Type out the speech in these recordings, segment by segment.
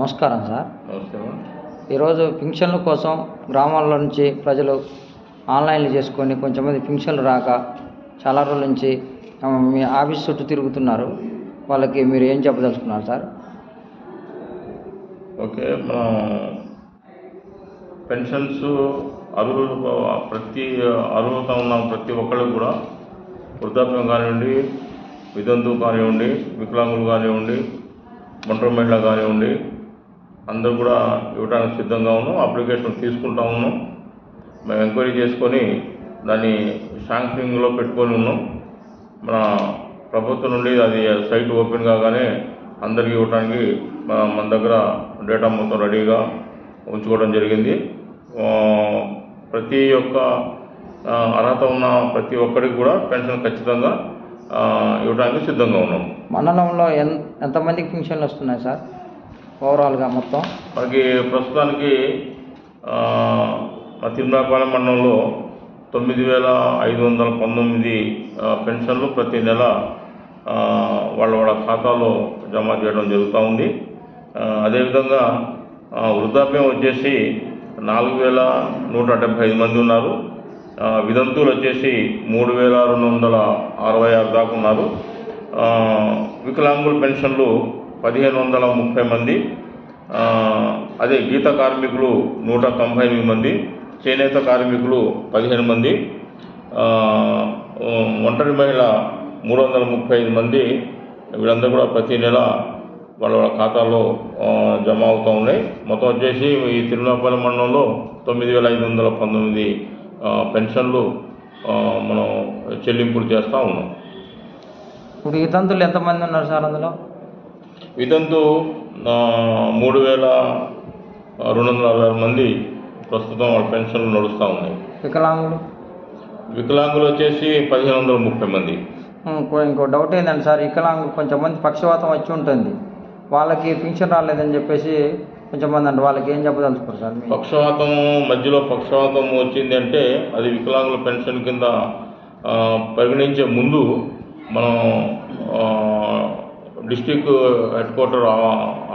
నమస్కారం సార్. ఈరోజు పింఛన్ల కోసం గ్రామాల్లో నుంచి ప్రజలు ఆన్లైన్లు చేసుకొని కొంచెంమంది పింఛన్లు రాక చాలా రోజుల నుంచి మీ ఆఫీస్ చుట్టూ తిరుగుతున్నారు. వాళ్ళకి మీరు ఏం చెప్పదలుచుకున్నారు సార్? ఓకే మనం పెన్షన్స్ అర్హులు ప్రతి అర్హత ఉన్న ప్రతి ఒక్కళ్ళకి కూడా వృద్ధాప్యం కానివ్వండి వితంతువు కానివ్వండి వికలాంగులు కానివ్వండి ఒంటరి మహిళ కానివ్వండి అందరూ కూడా ఇవ్వడానికి సిద్ధంగా ఉన్నాం అప్లికేషన్ తీసుకుంటా ఉన్నాం. మేము ఎంక్వైరీ చేసుకొని దాన్ని శాంక్షనింగ్లో పెట్టుకొని ఉన్నాం. మన ప్రభుత్వం నుండి అది సైట్ ఓపెన్ కాగానే అందరికీ ఇవ్వడానికి మన దగ్గర డేటా మొత్తం రెడీగా ఉంచుకోవడం జరిగింది. ప్రతి ఒక్క అర్హత ఉన్న ప్రతి ఒక్కరికి కూడా పెన్షన్ ఖచ్చితంగా ఇవ్వడానికి సిద్ధంగా ఉన్నాం. మండలంలో ఎంతమందికి పెన్షన్లు వస్తున్నాయి సార్? ఓవరాల్గా మొత్తం. మనకి ప్రస్తుతానికి మా తిరుమలపాలెం మండలంలో తొమ్మిది వేల ఐదు వందల పంతొమ్మిది పెన్షన్లు ప్రతి నెల వాళ్ళ వాళ్ళ ఖాతాలో జమ చేయడం జరుగుతూ ఉంది. అదేవిధంగా వృద్ధాప్యం వచ్చేసి నాలుగు వేల నూట డెబ్భై ఐదు మంది ఉన్నారు. విదంతులు వచ్చేసి మూడు వేల రెండు వందల అరవై ఆరు దాకా ఉన్నారు. వికలాంగుల పెన్షన్లు పదిహేను వందల ముప్పై మంది అదే గీత కార్మికులు నూట తొంభై ఎనిమిది మంది చేనేత కార్మికులు పదిహేను మంది ఒంటరి మహిళ మూడు వందల ముప్పై ఐదు మంది వీళ్ళందరూ కూడా ప్రతి నెల వాళ్ళ వాళ్ళ ఖాతాలో జమ అవుతూ ఉన్నాయి. మొత్తం వచ్చేసి ఈ తిరునాపల్లి మండలంలో తొమ్మిది వేల ఐదు వందల పంతొమ్మిది పెన్షన్లు మనం చెల్లింపులు చేస్తూ ఉన్నాం. ఇప్పుడు ఈ తంతులు ఎంతమంది ఉన్నారు సార్ అందులో? వితంతు ఆ, మూడు వేల రెండు వందల అరవై ఆరు మంది ప్రస్తుతం వాళ్ళ పెన్షన్లు నడుస్తూ ఉన్నాయి. వికలాంగులు? వికలాంగులు వచ్చేసి పదిహేను వందల ముప్పై మంది. ఇంకో డౌట్ ఏంటంటే సార్? వికలాంగులు కొంచెం మంది పక్షవాతం వచ్చి ఉంటుంది. వాళ్ళకి పింఛన్ రాలేదని చెప్పేసి కొంచెం మంది అంటే వాళ్ళకి ఏం చెప్పదలుచుకోరు సార్ పక్షవాతం మధ్యలో పక్షవాతం వచ్చింది అంటే అది వికలాంగుల పెన్షన్ కింద పరిగణించే ముందు మనం డిస్టిక్ హెడ్ క్వార్టర్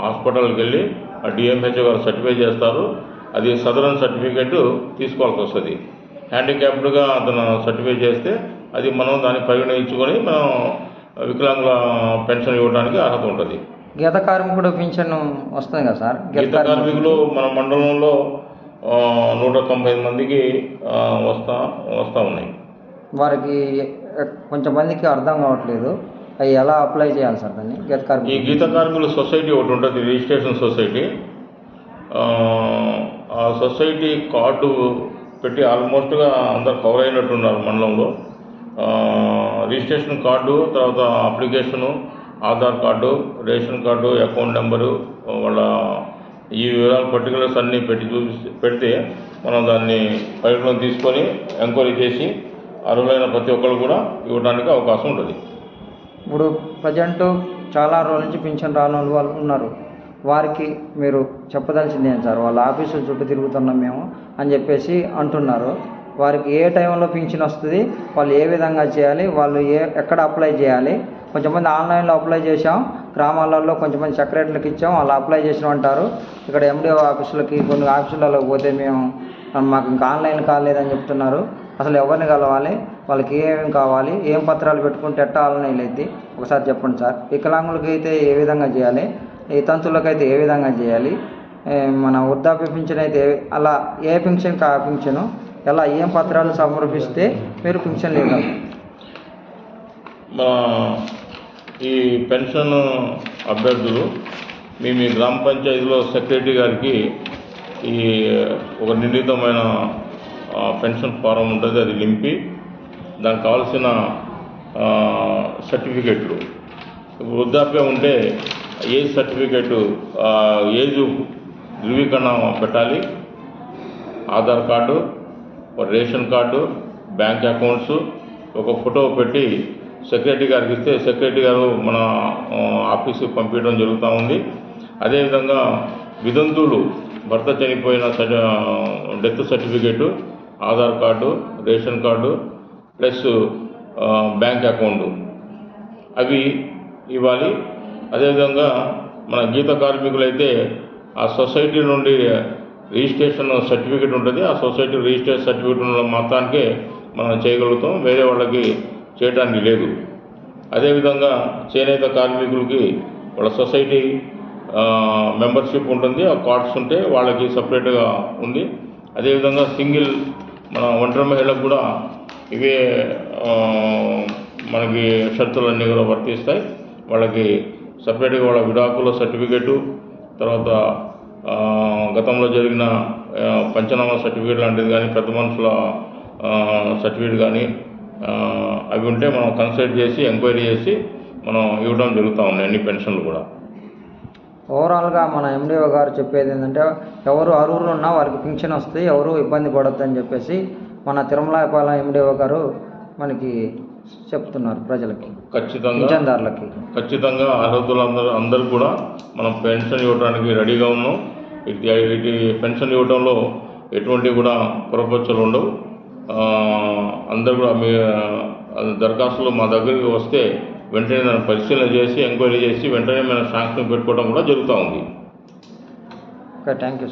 హాస్పిటల్కి వెళ్ళి ఆ డిఎంహెచ్ఓ గారు సర్టిఫై చేస్తారు. అది సదరన్ సర్టిఫికేట్ తీసుకోవాల్సి వస్తుంది. హ్యాండిక్యాప్డ్గా అతను సర్టిఫై చేస్తే అది మనం దాన్ని పరిగణించుకొని మనం వికలాంగుల పెన్షన్ ఇవ్వడానికి అర్హత ఉంటుంది. గీత కార్మికుడు పింఛన్ వస్తుంది కదా సార్? గీత కార్మికులు మన మండలంలో నూట తొంభై మందికి వస్తా వస్తూ ఉన్నాయి. వారికి కొంచెం మందికి అర్థం కావట్లేదు. అవి ఎలా అప్లై చేయాలి సార్ దాన్ని? గీత ఈ గీత కార్మికుల సొసైటీ ఒకటి ఉంటుంది రిజిస్ట్రేషన్ సొసైటీ. ఆ, సొసైటీ కార్డు పెట్టి ఆల్మోస్ట్గా అందరు కవర్ అయినట్టున్నారు మండలంలో. రిజిస్ట్రేషన్ కార్డు తర్వాత application Aadhaar card ration card account number వాళ్ళ ఈ వివరాలు పర్టికులర్స్ అన్నీ పెట్టి చూపిస్తే పెడితే మనం దాన్ని పరిగణలోకి తీసుకొని ఎంక్వైరీ చేసి అర్హులైన ప్రతి ఒక్కరు కూడా ఇవ్వడానికి అవకాశం ఉంటుంది. ఇప్పుడు ప్రజెంట్ చాలా రోజుల నుంచి పింఛన్ రాని వాళ్ళు వాళ్ళు ఉన్నారు. వారికి మీరు చెప్పదలసింది ఏం సార్? వాళ్ళ ఆఫీసుల చుట్టూ తిరుగుతున్నాం మేము అని చెప్పేసి అంటున్నారు. వారికి ఏ టైంలో పింఛన్ వస్తుంది? వాళ్ళు ఏ విధంగా చేయాలి? వాళ్ళు ఏ ఎక్కడ అప్లై చేయాలి? కొంతమంది ఆన్లైన్లో అప్లై చేసాం గ్రామాలలో కొంతమంది సెక్రటరీలకు ఇచ్చాం. వాళ్ళు అప్లై చేసిన అంటారు. ఇక్కడ ఎండిఓ ఆఫీసులకి కొన్ని ఆఫీసులలో పోతే మేము మాకు ఇంకా ఆన్లైన్ కాలేదని చెప్తున్నారు. అసలు ఎవరిని కలవాలి? వాళ్ళకి ఏమేమి కావాలి ఏం పత్రాలు పెట్టుకుంటే ఎట్టా ఆన్లైన్ ఒకసారి చెప్పండి సార్. వికలాంగులకి అయితే ఏ విధంగా చేయాలి? ఈ తంతులకైతే ఏ విధంగా చేయాలి? మన వృద్ధాప్య పింఛన్ అయితే అలా ఏ పింఛన్కి ఆ పింఛను? ఎలా ఏం పత్రాలు సమర్పిస్తే మీరు పింఛన్ లేదు ఈ పెన్షన్ అభ్యర్థులు మీ మీ గ్రామ పంచాయతీలో సెక్రటరీ గారికి ఈ ఒక నిర్ణీతమైన పెన్షన్ ఫారం ఉంటుంది అది నింపి దానికి కావాల్సిన సర్టిఫికెట్లు. ఇప్పుడు వృద్ధాప్యం ఉంటే ఏజ్ సర్టిఫికెట్ ఏజ్ ధృవీకరణ పెట్టాలి? Aadhaar card ration card bank accounts ఒక ఫోటో పెట్టి సెక్రటరీ గారికి ఇస్తే సెక్రటరీ గారు మన ఆ, ఆఫీసుకు పంపించడం జరుగుతూ ఉంది. అదేవిధంగా విదంతులు భర్త చనిపోయిన death certificate Aadhaar card ration card plus bank account. అవి ఇవ్వాలి. అదేవిధంగా మన గీత కార్మికులైతే ఆ సొసైటీ నుండి రిజిస్ట్రేషన్ సర్టిఫికేట్ ఉంటుంది. ఆ సొసైటీ రిజిస్ట్రేషన్ సర్టిఫికేట్ ఉన్న మొత్తానికే మనం చేయగలుగుతాం. వేరే వాళ్ళకి చేయడానికి లేదు. అదేవిధంగా చేనేత కార్మికులకి వాళ్ళ సొసైటీ మెంబర్షిప్ ఉంటుంది. ఆ కార్డ్స్ ఉంటే వాళ్ళకి సపరేట్గా ఉంది. అదేవిధంగా సింగిల్ మన ఒంటరి మహిళకు కూడా ఇవే మనకి షరతులన్నీ కూడా వర్తిస్తాయి. వాళ్ళకి సపరేట్గా వాళ్ళ విడాకుల సర్టిఫికేటు తర్వాత గతంలో జరిగిన పంచనామా సర్టిఫికేట్ లాంటిది కానీ పెద్ద మనుషుల సర్టిఫికేట్ కానీ అవి ఉంటే మనం కన్సల్ట్ చేసి ఎంక్వైరీ చేసి మనం ఇవ్వడం జరుగుతూ ఉన్నాయి అన్ని పెన్షన్లు కూడా. ఓవరాల్గా మన ఎండిఓ గారు చెప్పేది ఏంటంటే ఎవరు అర్హులు ఉన్నా వారికి పింఛన్ వస్తుంది ఎవరు ఇబ్బంది పడొద్దని చెప్పేసి మన తిరుమలాయపాలెం ఎండిఓ గారు మనకి చెప్తున్నారు ప్రజలకి ఖచ్చితంగా. పింఛన్దారులకి ఖచ్చితంగా అర్హతలందరూ అందరూ కూడా మనం పెన్షన్ ఇవ్వడానికి రెడీగా ఉన్నాం. ఇటు పెన్షన్ ఇవ్వడంలో ఎటువంటి కూడా పొరపచ్చులు ఉండవు. అందరూ కూడా మీ దరఖాస్తులు మా దగ్గరికి వస్తే వెంటనే దాన్ని పరిశీలన చేసి ఎంక్వైరీ చేసి వెంటనే మనం శాంక్షన్ పెట్టుకోవడం కూడా జరుగుతూ ఉంది. Okay thank you